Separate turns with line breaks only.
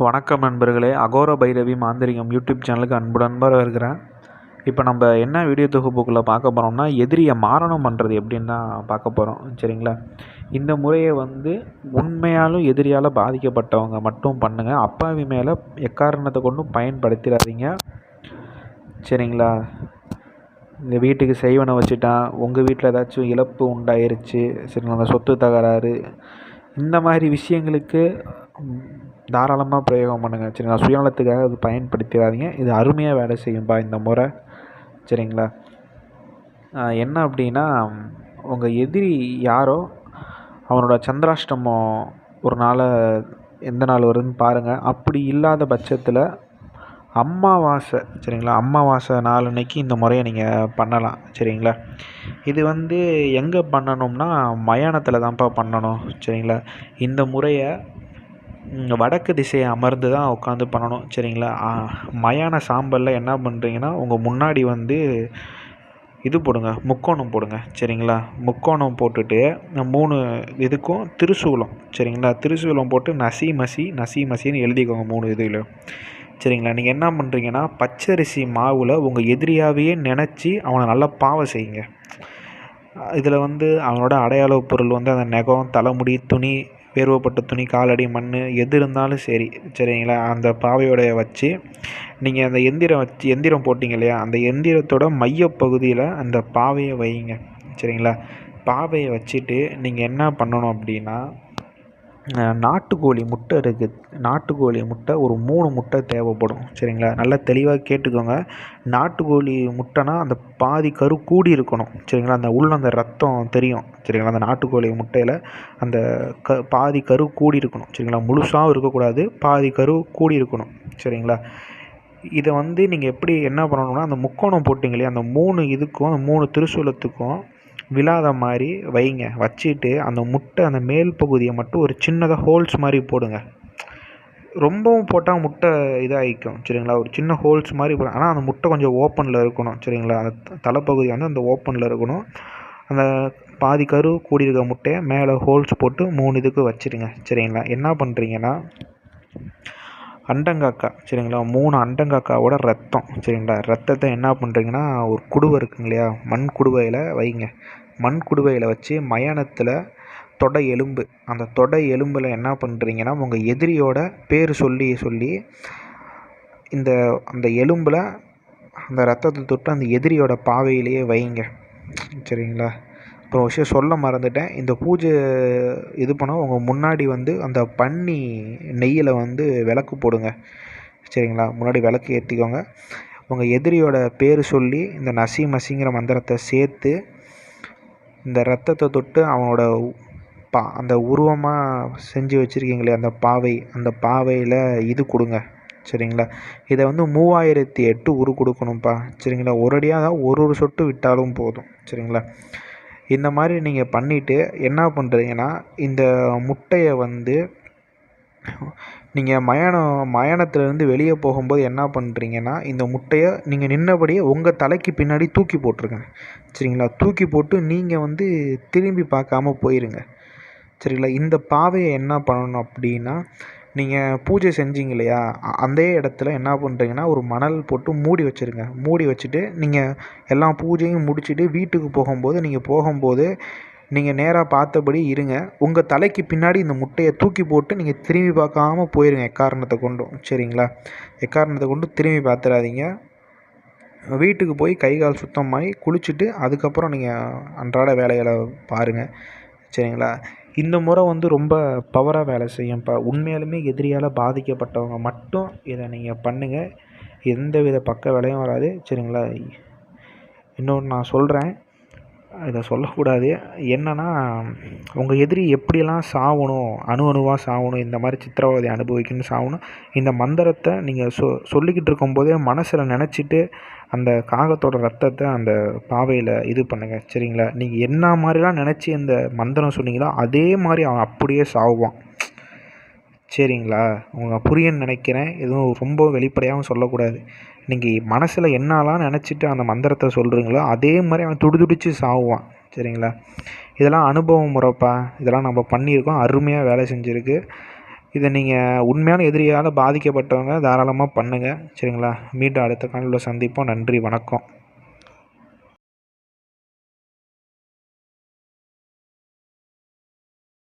வணக்கம் நண்பர்களே. அகோர பைரவி மாந்திரிகம் யூடியூப் சேனலுக்கு அன்புடன் இருக்கிறேன் இப்போ நம்ம என்ன வீடியோ தொகுப்புக்குள்ளே பார்க்க போகிறோம்னா எதிரியை மாரணம் பண்ணுறது எப்படின்னு தான் பார்க்க போகிறோம் சரிங்களா? இந்த முறையை வந்து உண்மையாலும் எதிரியால் பாதிக்கப்பட்டவங்க மட்டும் பண்ணுங்கள் அப்பாவி மேலே எக்காரணத்தை கொண்டும் பயன்படுத்திடாதீங்க. சரிங்களா? இந்த வீட்டுக்கு செய்வனை வச்சுட்டான். உங்கள் வீட்டில் ஏதாச்சும் இழப்பு உண்டாயிருச்சு. சரிங்களா சொத்து தகராறு. இந்த மாதிரி விஷயங்களுக்கு தாராளமாக பிரயோகம் பண்ணுங்கள் சரிங்களா சுயநலத்துக்காக அது பயன்படுத்திடாதீங்க. இது அருமையாக வேலை செய்யும்பா இந்த முறை. சரிங்களா? என்ன அப்படின்னா உங்கள் எதிரி யாரோ அவனோட சந்திராஷ்டமம் ஒரு நாளை எந்த நாள் வருதுன்னு பாருங்கள் அப்படி இல்லாத பட்சத்தில் அம்மாவாசை சரிங்களா? அம்மாவாசை நாள் அன்னைக்கு இந்த முறையை நீங்கள் பண்ணலாம். சரிங்களா? இது வந்து எங்கே பண்ணணும்னா மயானத்தில் தான்ப்பா பண்ணணும். சரிங்களா? இந்த முறையை வடக்கு திசையை அமர்ந்து தான் உட்காந்து பண்ணணும் சரிங்களா? மயான சாம்பலில் என்ன பண்ணுறீங்கன்னா உங்கள் முன்னாடி வந்து இது போடுங்க முக்கோணம் போடுங்க சரிங்களா? முக்கோணம் போட்டுட்டு மூணு இதுக்கும் திருசூலம் சரிங்களா? திருசூலம் போட்டு நசி மசி நசி மசின்னு எழுதிக்கோங்க மூணு இதுலையும் சரிங்களா? நீங்கள் என்ன பண்ணுறீங்கன்னா பச்சரிசி மாவில் உங்கள் எதிரியாகவே நினச்சி அவனை நல்லா பாவை செய்யுங்க. இதில் வந்து அவனோட அடையாள பொருள் வந்து அந்த நகம் தலைமுடி துணி வேர்வப்பட்ட துணி காலடி மண் எது இருந்தாலும் சரி சரிங்களா? அந்த பாவையோடைய வச்சு நீங்கள் அந்த எந்திரம் வச்சு எந்திரம் போட்டிங்க இல்லையா? அந்த எந்திரத்தோட மையப்பகுதியில் அந்த பாவையை வைங்க சரிங்களா? பாவையை வச்சுட்டு நீங்கள் என்ன பண்ணணும் அப்படின்னா நாட்டுக்கோழி முட்டை இருக்குது நாட்டுக்கோழி முட்டை ஒரு மூணு முட்டை தேவைப்படும். சரிங்களா? நல்லா தெளிவாக கேட்டுக்கோங்க. நாட்டுக்கோழி முட்டைனா அந்த பாதி கரு கூடி இருக்கணும். சரிங்களா? அந்த உள்ள அந்த ரத்தம் தெரியும். சரிங்களா? அந்த நாட்டுக்கோழி முட்டையில் அந்த க பாதி கரு கூடி இருக்கணும். சரிங்களா? முழுசாகவும் இருக்கக்கூடாது. பாதி கரு கூடி இருக்கணும். சரிங்களா? இதை வந்து நீங்கள் எப்படி என்ன பண்ணணும்னா அந்த முக்கோணம் போட்டிங்களே அந்த மூணு இதுக்கும் அந்த மூணு திருசூலத்துக்கும் விழாத மாதிரி வைங்க. வச்சுட்டு அந்த முட்டை அந்த மேல் பகுதியை மட்டும் ஒரு சின்னதாக ஹோல்ஸ் மாதிரி போடுங்க. ரொம்பவும் போட்டால் முட்டை இதாகிக்கும் சரிங்களா? ஒரு சின்ன ஹோல்ஸ் மாதிரி போடும் ஆனால் அந்த முட்டை கொஞ்சம் ஓப்பனில் இருக்கணும் சரிங்களா? அந்த தலைப்பகுதி வந்து அந்த ஓப்பனில் இருக்கணும். அந்த பாதி கரு கூடியிருக்க முட்டையை மேலே ஹோல்ஸ் போட்டு மூணு இதுக்கு வச்சுருங்க சரிங்களா? என்ன பண்ணுறீங்கன்னா அண்டங்காக்கா சரிங்களா? மூணு அண்டங்காக்காவோட ரத்தம் சரிங்களா? ரத்தத்தை என்ன பண்ணுறீங்கன்னா ஒரு குடுவை இருக்குங்க இல்லையா? மண் குடுவையில் வைங்க. மண் குடுவையில் வச்சு மயானத்தில் தொடை எலும்பு. அந்த தொடை எலும்பில் என்ன பண்ணுறீங்கன்னா உங்கள் எதிரியோட பேர் சொல்லி சொல்லி இந்த அந்த எலும்பில் அந்த ரத்தத்தை தொட்டு அந்த எதிரியோட பாவையிலேயே வைங்க. சரிங்களா? அப்புறம் விஷயம் சொல்ல மறந்துட்டேன். இந்த பூஜை இது பண்ண உங்கள் முன்னாடி வந்து அந்த பன்னி நெய்யில் வந்து விளக்கு போடுங்க. சரிங்களா? முன்னாடி விளக்கு ஏற்றிக்கோங்க உங்கள் எதிரியோட பேர் சொல்லி இந்த நசி மசிங்கிற மந்திரத்தை சேர்த்து இந்த ரத்தத்தை தொட்டு அவனோட பா அந்த உருவமாக செஞ்சு வச்சுருக்கீங்களே அந்த பாவை அந்த பாவையில் இது கொடுங்க சரிங்களா? இதை வந்து மூவாயிரத்தி எட்டு உரு கொடுக்கணும்ப்பா சரிங்களா? ஒரடியாக தான் ஒரு ஒரு சொட்டு விட்டாலும் போதும் சரிங்களா? இந்த மாதிரி நீங்கள் பண்ணிவிட்டு என்ன பண்ணுறீங்கன்னா இந்த முட்டையை வந்து நீங்கள் மயானம் மயானத்துலேருந்து வெளியே போகும்போது என்ன பண்ணுறீங்கன்னா இந்த முட்டையை நீங்கள் நின்றபடியே உங்கள் தலைக்கு பின்னாடி தூக்கி போட்டுருங்க. சரிங்களா? தூக்கி போட்டு நீங்கள் வந்து திரும்பி பார்க்காம போயிருங்க. சரிங்களா? இந்த பாவையை என்ன பண்ணணும் அப்படின்னா நீங்கள் பூஜை செஞ்சீங்க இல்லையா? அதே இடத்துல என்ன பண்ணுறீங்கன்னா ஒரு மணல் போட்டு மூடி வச்சுருங்க. மூடி வச்சுட்டு நீங்கள் எல்லா பூஜையும் முடிச்சுட்டு வீட்டுக்கு போகும்போது நீங்கள் போகும்போது நீங்கள் நேராக பார்த்தபடி இருங்க. உங்கள் தலைக்கு பின்னாடி இந்த முட்டையை தூக்கி போட்டு நீங்கள் திரும்பி பார்க்காம போயிருங்க எக்காரணத்தை கொண்டும். சரிங்களா? எக்காரணத்தை கொண்டு திரும்பி பார்த்துடாதீங்க. வீட்டுக்கு போய் கை கால் சுத்தமாகி குளிச்சுட்டு அதுக்கப்புறம் நீங்கள் அன்றாட வேலைகளை பாருங்கள் சரிங்களா? இந்த முறை வந்து ரொம்ப பவராக வேலை செய்யும்ப்பா உண்மையாலுமே எதிரியால் பாதிக்கப்பட்டவங்க மட்டும் இதை நீங்கள் பண்ணுங்கள் எந்த வித பக்க விலையும் வராது. சரிங்களா? இன்னொன்று நான் சொல்கிறேன் இதை சொல்லக்கூடாது. என்னென்னா உங்கள் எதிரி எப்படியெல்லாம் சாகணும் அணு அணுவாக சாகணும் இந்த மாதிரி சித்திரவதை அனுபவிக்கணும் சாகணும் இந்த மந்திரத்தை நீங்கள் சொ சொல்லிக்கிட்டு இருக்கும்போதே மனசில் நினச்சிட்டு அந்த காகத்தோட ரத்தத்தை அந்த பாவையில் இது பண்ணுங்கள் சரிங்களா? நீங்கள் என்ன மாதிரிலாம் நினச்சி அந்த மந்திரம் சொன்னீங்களோ அதே மாதிரி அவன் அப்படியே சாகுவான் சரிங்களா? உங்கள் புரியன்னு நினைக்கிறேன். எதுவும் ரொம்ப வெளிப்படையாகவும் சொல்லக்கூடாது. நீங்கள் மனசில் என்னலாம் நினச்சிட்டு அந்த மந்திரத்தை சொல்கிறீங்களோ அதே மாதிரி அவன் துடிதுடிச்சு சாவுவான். சரிங்களா? இதெல்லாம் அனுபவம் முறைப்பா. இதெல்லாம் நம்ம பண்ணியிருக்கோம். அருமையாக வேலை செஞ்சுருக்கு. இதை நீங்கள் உண்மையான எதிரியால் பாதிக்கப்பட்டவங்க தாராளமாக பண்ணுங்கள் சரிங்களா? மீண்டும் அடுத்த காலையில் சந்திப்போம். நன்றி வணக்கம்.